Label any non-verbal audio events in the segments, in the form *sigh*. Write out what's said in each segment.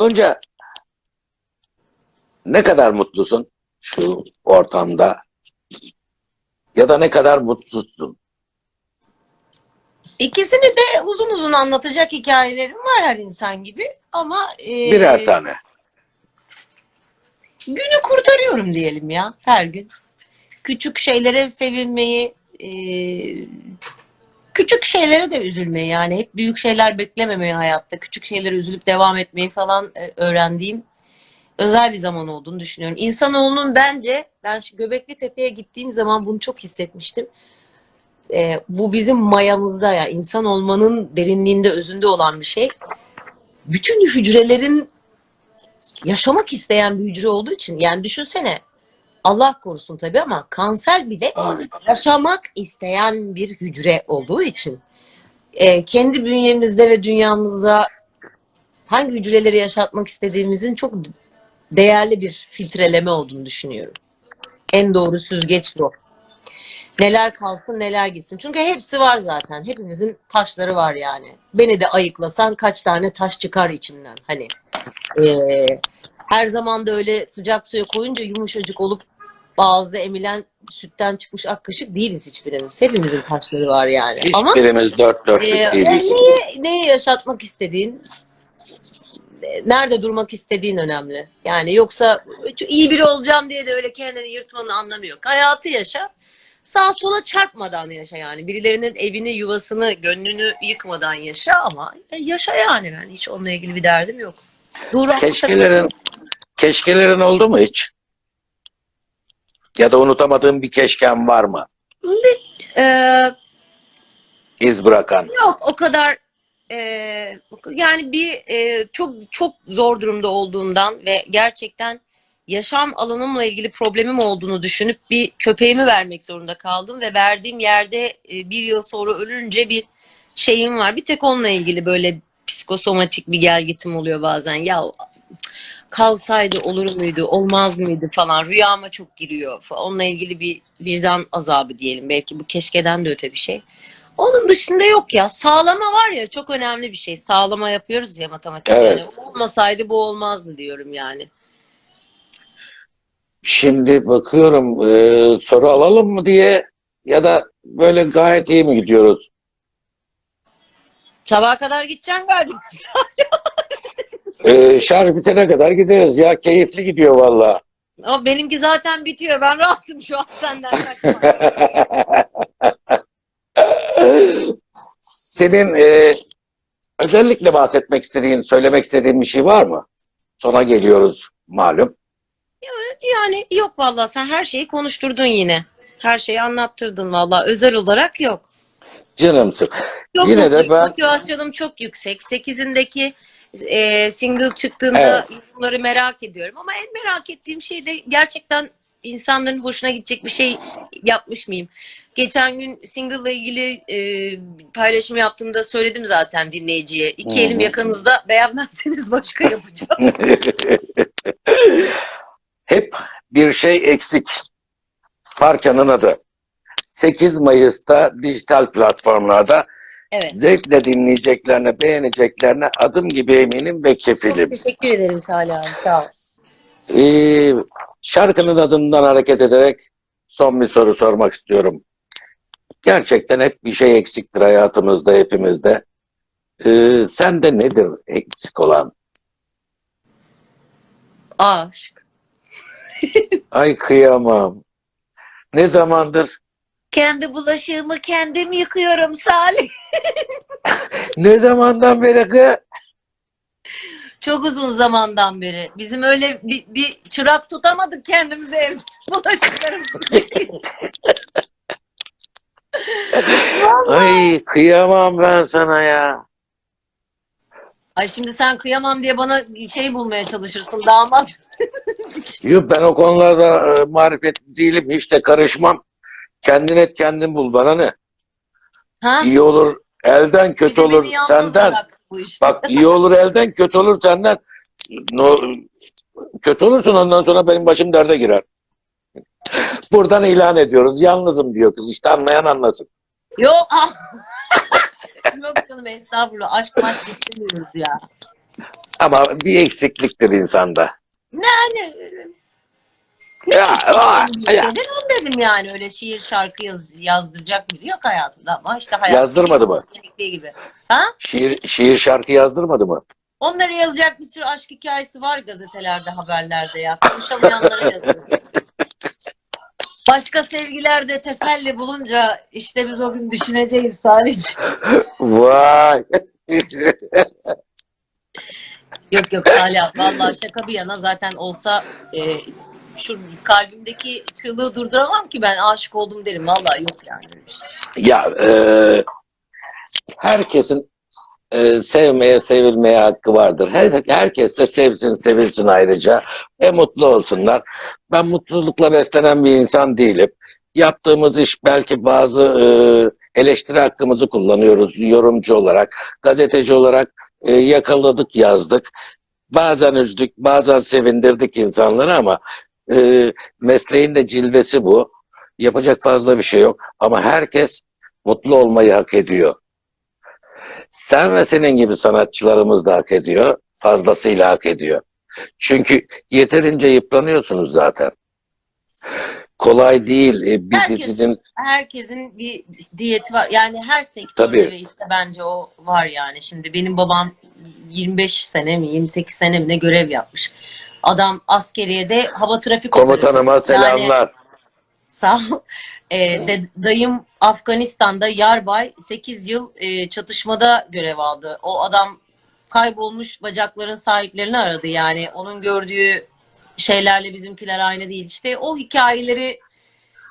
Önce ne kadar mutlusun şu ortamda ya da ne kadar mutsuzsun? İkisini de uzun uzun anlatacak hikayelerim var her insan gibi ama e, Birer tane. günü kurtarıyorum diyelim ya her gün. Küçük şeylere sevinmeyi, e, küçük şeylere de üzülmeyi yani hep büyük şeyler beklememeyi hayatta, küçük şeylere üzülüp devam etmeyi falan e, öğrendiğim özel bir zaman olduğunu düşünüyorum. İnsanoğlunun bence ben şu Göbekli Tepe'ye gittiğim zaman bunu çok hissetmiştim. E, bu bizim mayamızda ya insan olmanın derinliğinde özünde olan bir şey. Bütün hücrelerin yaşamak isteyen bir hücre olduğu için yani düşünsene Allah korusun tabii ama kanser bile Amin. yaşamak isteyen bir hücre olduğu için e, kendi bünyemizde ve dünyamızda hangi hücreleri yaşatmak istediğimizin çok değerli bir filtreleme olduğunu düşünüyorum. En doğru süzgeç bu. Neler kalsın neler gitsin. Çünkü hepsi var zaten. Hepimizin taşları var yani. Beni de ayıklasan kaç tane taş çıkar içimden. Hani eee, her zaman da öyle sıcak suya koyunca yumuşacık olup ağızda emilen sütten çıkmış ak kaşık değiliz hiçbirimiz. Hepimizin taşları var yani. Ama Hiçbirimiz dört dörtlük ee, değiliz. neyi, neyi yaşatmak istediğin, nerede durmak istediğin önemli. Yani yoksa iyi biri olacağım diye de öyle kendini yırtmanın anlamı yok. Hayatı yaşa. Sağa sola çarpmadan yaşa yani. Birilerinin evini, yuvasını, gönlünü yıkmadan yaşa ama yaşa yani ben. Hiç onunla ilgili bir derdim yok. Dur, Keşkelerin, keşkelerin oldu mu hiç? Ya da unutamadığın bir keşken var mı? Ee, İz bırakan. Yok o kadar e, yani bir e, çok çok zor durumda olduğundan ve gerçekten yaşam alanımla ilgili problemim olduğunu düşünüp bir köpeğimi vermek zorunda kaldım ve verdiğim yerde e, bir yıl sonra ölünce bir şeyim var. Bir tek onunla ilgili böyle psikosomatik bir gelgitim oluyor bazen. Ya kalsaydı olur muydu, olmaz mıydı falan. Rüyama çok giriyor. falan. Onunla ilgili bir vicdan azabı diyelim. Belki bu keşkeden de öte bir şey. Onun dışında yok ya. Sağlama var ya çok önemli bir şey. Sağlama yapıyoruz ya matematik. Evet. Yani olmasaydı bu olmazdı diyorum yani. Şimdi bakıyorum e, soru alalım mı diye ya da böyle gayet iyi mi gidiyoruz? Sabaha kadar gideceksin galiba. *laughs* E, şarj bitene kadar gideriz ya. Keyifli gidiyor valla. Ama benimki zaten bitiyor. Ben rahatım şu an senden. *laughs* Senin e, özellikle bahsetmek istediğin, söylemek istediğin bir şey var mı? Sona geliyoruz malum. yani yok vallahi sen her şeyi konuşturdun yine. Her şeyi anlattırdın vallahi. Özel olarak yok. Canımsın. Çok Yine de mutluyum. ben- Motivasyonum çok yüksek. 8'indeki e, single çıktığında bunları merak ediyorum. Ama en merak ettiğim şey de gerçekten insanların hoşuna gidecek bir şey yapmış mıyım? Geçen gün single ile ilgili e, paylaşım yaptığımda söyledim zaten dinleyiciye. İki elim yakanızda beğenmezseniz başka yapacağım. *laughs* Hep bir şey eksik. Parçanın adı. 8 Mayıs'ta dijital platformlarda Evet. zevkle dinleyeceklerine, beğeneceklerine adım gibi eminim ve Çok kefilim. teşekkür ederim Salih abi sağ ol. Ee, şarkının adından hareket ederek son bir soru sormak istiyorum. Gerçekten hep bir şey eksiktir hayatımızda, hepimizde. Ee, sende nedir eksik olan? Aşk. *laughs* Ay kıyamam. Ne zamandır, Kendi bulaşığımı kendim yıkıyorum Salih. *laughs* ne zamandan beri kı? Çok uzun zamandan beri. Bizim öyle bir, bir çırak tutamadık kendimize ev bulaşıklarımızı. *laughs* *laughs* Ay kıyamam ben sana ya. Ay şimdi sen kıyamam diye bana şey bulmaya çalışırsın damat. Yok ben o konularda e, marifetli değilim. Hiç de karışmam. Kendin et kendin bul bana ne? Ha? İyi olur elden kötü olur yalnız senden. bırak bu işte. Bak iyi olur elden kötü olur senden. No, kötü olursun ondan sonra benim başım derde girer. Buradan ilan ediyoruz. Yalnızım diyor kız. İşte anlayan anlasın. Yok. ah. *laughs* Yok canım estağfurullah. Aşk maşk istemiyoruz ya. Ama bir eksikliktir insanda. Yani Ya, aa, ya. Neden onu dedim yani öyle şiir şarkı yaz, yazdıracak biri yok hayatımda ama işte hayat. Yazdırmadı mı? Gibi. Ha? Şiir, şiir şarkı yazdırmadı mı? Onları yazacak bir sürü aşk hikayesi var gazetelerde, haberlerde ya. Konuşamayanlara yazarız. Başka sevgilerde teselli bulunca işte biz o gün düşüneceğiz sadece. Vay. Yok yok Salih vallahi şaka bir yana zaten olsa e, şu kalbimdeki çığlığı durduramam ki ben aşık oldum derim. Vallahi yok yani. şey. ya e, herkesin e, sevmeye, sevilmeye hakkı vardır. Her, herkes de sevsin, sevilsin ayrıca. ve mutlu olsunlar. Ben mutlulukla beslenen bir insan değilim. Yaptığımız iş belki bazı e, eleştiri hakkımızı kullanıyoruz yorumcu olarak, gazeteci olarak e, yakaladık, yazdık. Bazen üzdük, bazen sevindirdik insanları ama e, mesleğin de cilvesi bu. Yapacak fazla bir şey yok. Ama herkes mutlu olmayı hak ediyor. Sen ve senin gibi sanatçılarımız da hak ediyor. Fazlasıyla hak ediyor. Çünkü yeterince yıpranıyorsunuz zaten. Kolay değil. E, Bir Herkes- dizinin herkesin bir diyeti var. Yani her sektörde Tabii. ve işte bence o var yani. Şimdi benim babam 25 sene mi 28 sene mi ne görev yapmış. Adam askeriyede hava trafik komutanıma operatörü. Yani selamlar. sağ ol. *laughs* E, de- dayım Afganistan'da yarbay 8 yıl e, çatışmada görev aldı. O adam kaybolmuş bacakların sahiplerini aradı yani. Onun gördüğü şeylerle bizimkiler aynı değil. İşte o hikayeleri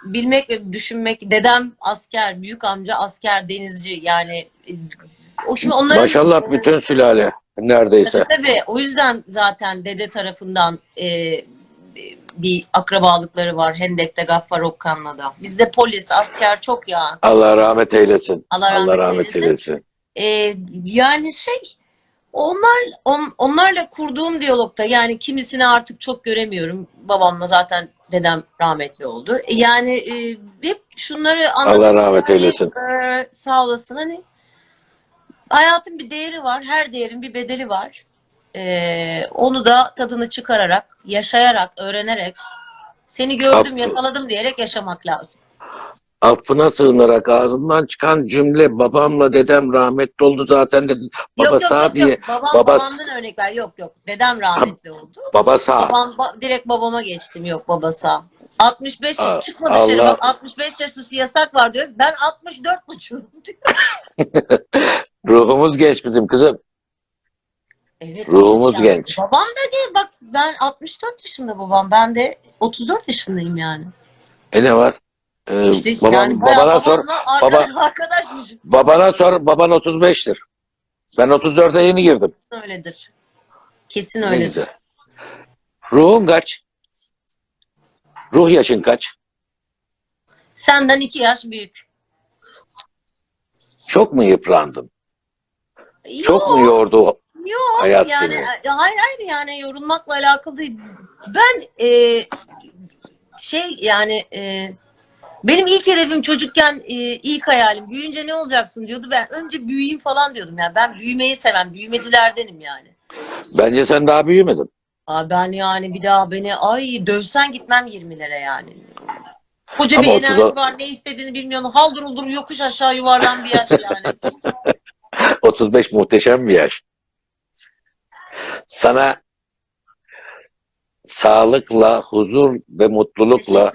bilmek ve düşünmek. Dedem asker, büyük amca asker, denizci yani e, o şimdi onların Maşallah bütün sülale neredeyse. Tabii o yüzden zaten dede tarafından e, bir akrabalıkları var. Hendek'te Gaffar Okkan'la da. Bizde polis, asker çok ya. Allah rahmet eylesin. Allah rahmet Allah rahmet eylesin. eylesin. E, yani şey onlar on, onlarla kurduğum diyalogda yani kimisini artık çok göremiyorum. Babamla zaten dedem rahmetli oldu. E, Yani e, hep şunları anladım. Allah rahmet Yani, eylesin. e, sağ olasın hani hayatın bir değeri var. Her değerin bir bedeli var. E, onu da tadını çıkararak, yaşayarak, öğrenerek seni gördüm, Haklı. yakaladım diyerek yaşamak lazım. Affına sığınarak ağzımdan çıkan cümle babamla dedem rahmetli oldu zaten dedi. Baba yok yok sağ yok, diye. yok. Babam, baba- babamdan örnek ver. Yok yok. Dedem rahmetli oldu. Baba sağ. Babam ba- direkt babama geçtim. Yok baba sağ. 65 yaş çıkma dışarı. Bak 65 yaş üstü yasak var diyor. Ben 64 buçuğum diyor. *laughs* Ruhumuz genç bizim kızım. Evet, Ruhumuz yani. genç. Babam da değil. Bak ben 64 yaşında babam. Ben de 34 yaşındayım yani. E ne var? Ee, İşte babam, yani babana sor. arkadaş, arkadaşmışım. Babana sor. Baban 35'tir. Ben 34'e yeni girdim. Öyledir. Kesin Ne öyledir. güzel. Ruhun kaç? Ruh yaşın kaç? Senden 2 yaş büyük. Çok mu yıprandın? Çok Yok. mu yordu Yok hayat yani seni? e, hayır hayır yani yorulmakla alakalı değil. Ben e, şey yani e, benim ilk hedefim çocukken e, ilk hayalim büyüyünce ne olacaksın diyordu. Ben önce büyüyeyim falan diyordum. Yani ben büyümeyi seven büyümecilerdenim yani. Bence sen daha büyümedin. Aa, ben yani bir daha beni ay dövsen gitmem 20'lere yani. Koca Ama bir enerji var ne istediğini bilmiyorsun. Haldır uldur yokuş aşağı yuvarlan bir yaş yani. *laughs* *laughs* 35 muhteşem bir yaş. Sana sağlıkla, huzur ve mutlulukla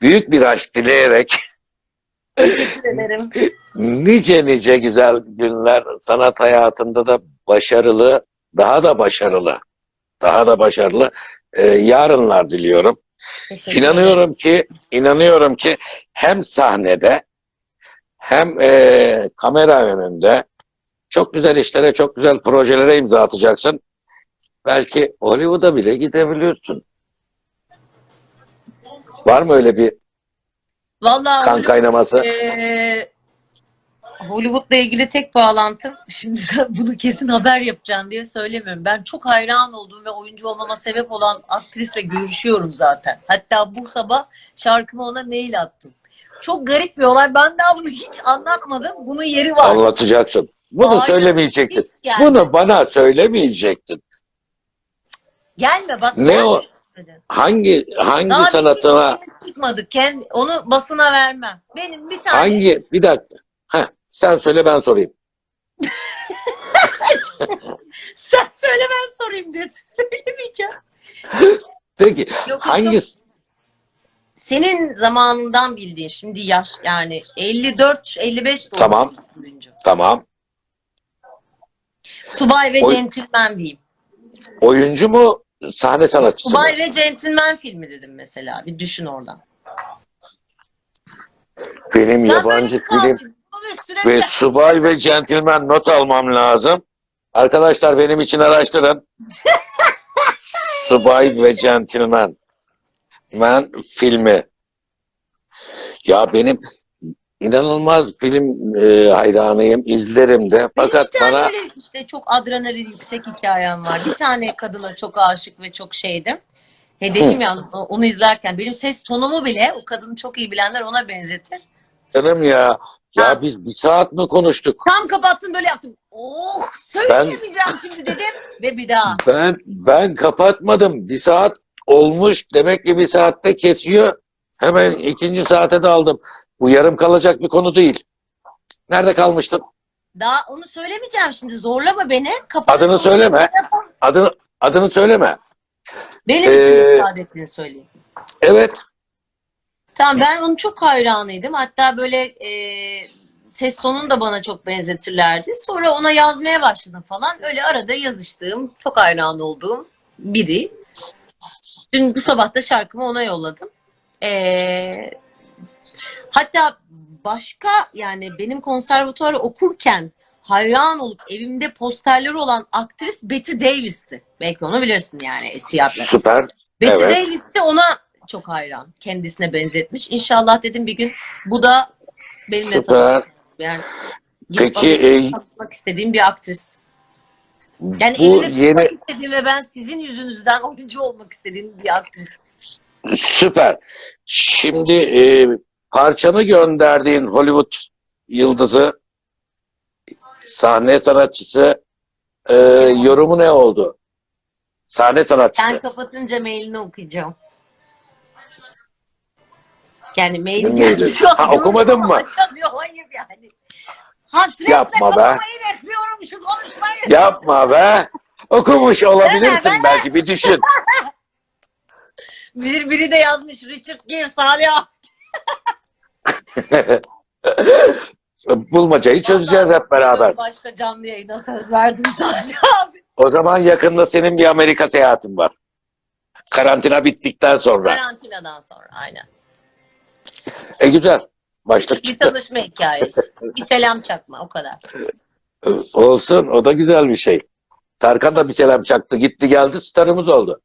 büyük bir aşk dileyerek *laughs* Teşekkür ederim. *laughs* nice nice güzel günler sanat hayatında da başarılı, daha da başarılı, daha da başarılı e, yarınlar diliyorum. İnanıyorum ki, inanıyorum ki hem sahnede hem e, kamera önünde çok güzel işlere, çok güzel projelere imza atacaksın. Belki Hollywood'a bile gidebiliyorsun. Var mı öyle bir Vallahi kan Hollywood, kaynaması? eee, Hollywood'la ilgili tek bağlantım, *laughs* şimdi sen bunu kesin haber yapacaksın diye söylemiyorum. Ben çok hayran olduğum ve oyuncu olmama sebep olan aktrisle görüşüyorum zaten. Hatta bu sabah şarkımı ona mail attım. Çok garip bir olay. Ben daha bunu hiç anlatmadım. Bunun yeri var. Anlatacaksın. Bunu Hayır, söylemeyecektin. Bunu bana söylemeyecektin. Gelme bak. Ne o? Hangi hangi Daha sanatına bir şey çıkmadı. Kendi, onu basına vermem. Benim bir tane hangi bir dakika. Heh, sen söyle ben sorayım. *laughs* sen söyle ben sorayım diye söylemeyeceğim. Peki Yok, hangi Senin zamanından bildiğin şimdi yaş yani 54 55 doğumlu Tamam. tamam Subay ve Oy- Gentleman diyeyim. oyuncu mu sahne sanatçısı mı? Subay ve Gentleman filmi dedim mesela. Bir düşün oradan. Benim Sen yabancı böyle film şimdi. Bunun üstüne ve bir- subay ve centilmen not almam lazım. Arkadaşlar benim için araştırın. *laughs* subay ve centilmen. Men filmi. Ya benim inanılmaz film e, hayranıyım. izlerim de. Fakat bir tane bana böyle işte çok adrenalin yüksek hikayem var. Bir tane kadına çok aşık ve çok şeydim. Hedefim yani onu izlerken benim ses tonumu bile o kadını çok iyi bilenler ona benzetir. canım ya ya Ha. biz bir saat mi konuştuk? Tam kapattım böyle yaptım. Oh söyleyemeyeceğim şimdi dedim ve bir daha. Ben ben kapatmadım. Bir saat olmuş. Demek ki bir saatte kesiyor. Hemen ikinci saate daldım. Bu yarım kalacak bir konu değil. Nerede kalmıştım? Daha onu söylemeyeceğim şimdi zorlama beni. Kapat. Adını söyleme. Adını adını söyleme. Benim Ee, ettiğini söyleyeyim. Evet. Tamam ben onun çok hayranıydım. Hatta böyle e, ses tonunu da bana çok benzetirlerdi. Sonra ona yazmaya başladım falan. Öyle arada yazıştığım, çok hayran olduğum biri. Dün bu sabah da şarkımı ona yolladım. E, hatta başka yani benim konservatuarı okurken hayran olup evimde posterleri olan aktris Betty Davis'ti. Belki onu bilirsin yani siyahlar. Süper. Betty Evet. Davis de ona çok hayran. Kendisine benzetmiş. İnşallah dedim bir gün bu da benimle Süper. Yani Peki e, tanışmak istediğim bir aktris. Yani bu tutmak yeni istediğim ve ben sizin yüzünüzden oyuncu olmak istediğim bir aktris. Süper. Şimdi e, parçanı gönderdiğin Hollywood yıldızı sahne sanatçısı e, yorumu ne oldu? Sahne sanatçısı. Sen kapatınca mailini okuyacağım. Yani geldi maili? an. Ha, okumadın mı? Hayır yani. Hasretle Yapma be. bekliyorum şu konuşmayı. Yapma be. Okumuş olabilirsin belki bir düşün. *laughs* Bir, biri de yazmış Richard Gere Salih *laughs* Bulmacayı çözeceğiz hep beraber. Başka canlı yayına söz verdim Salih abi. O zaman yakında senin bir Amerika seyahatin var. Karantina bittikten sonra. Karantinadan sonra aynen. E güzel. Başlık Bir tanışma hikayesi. Bir selam çakma o kadar. Olsun o da güzel bir şey. Tarkan da bir selam çaktı. Gitti geldi starımız oldu.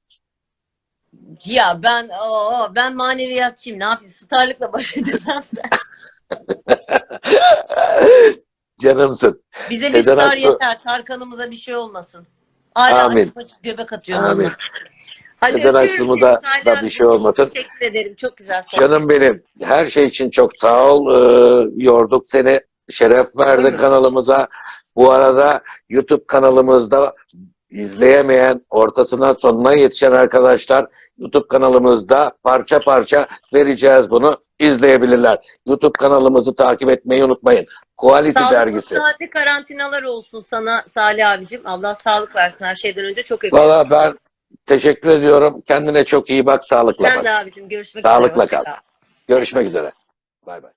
Ya ben o ben maneviyatçıyım. Ne yapayım? Starlıkla baş *laughs* edemem ben. Canımsın. Bize bir Sezen star Aksu- yeter. Tarkan'ımıza bir şey olmasın. Hala Amin. açıp açıp göbek atıyor Amin. bana. Hadi Sezen öpüyorum Aksu'mu seni da- Salih da abi. bir şey olmasın. Teşekkür ederim. Çok güzel sohbet. Canım benim. Her şey için çok sağ ol. Ee, yorduk seni. Şeref verdin Buyurun. kanalımıza. Bu arada YouTube kanalımızda izleyemeyen, ortasına sonuna yetişen arkadaşlar YouTube kanalımızda parça parça vereceğiz bunu. izleyebilirler. YouTube kanalımızı takip etmeyi unutmayın. Quality Sağlıklı dergisi. saatli karantinalar olsun sana Salih abicim. Allah sağlık versin her şeyden önce. Çok öpüyorum. Valla ben teşekkür ediyorum. Kendine çok iyi bak. Sağlıkla Sen bak. de abicim görüşmek Sağlıkla üzere. kal. Görüşmek üzere. Bay bay.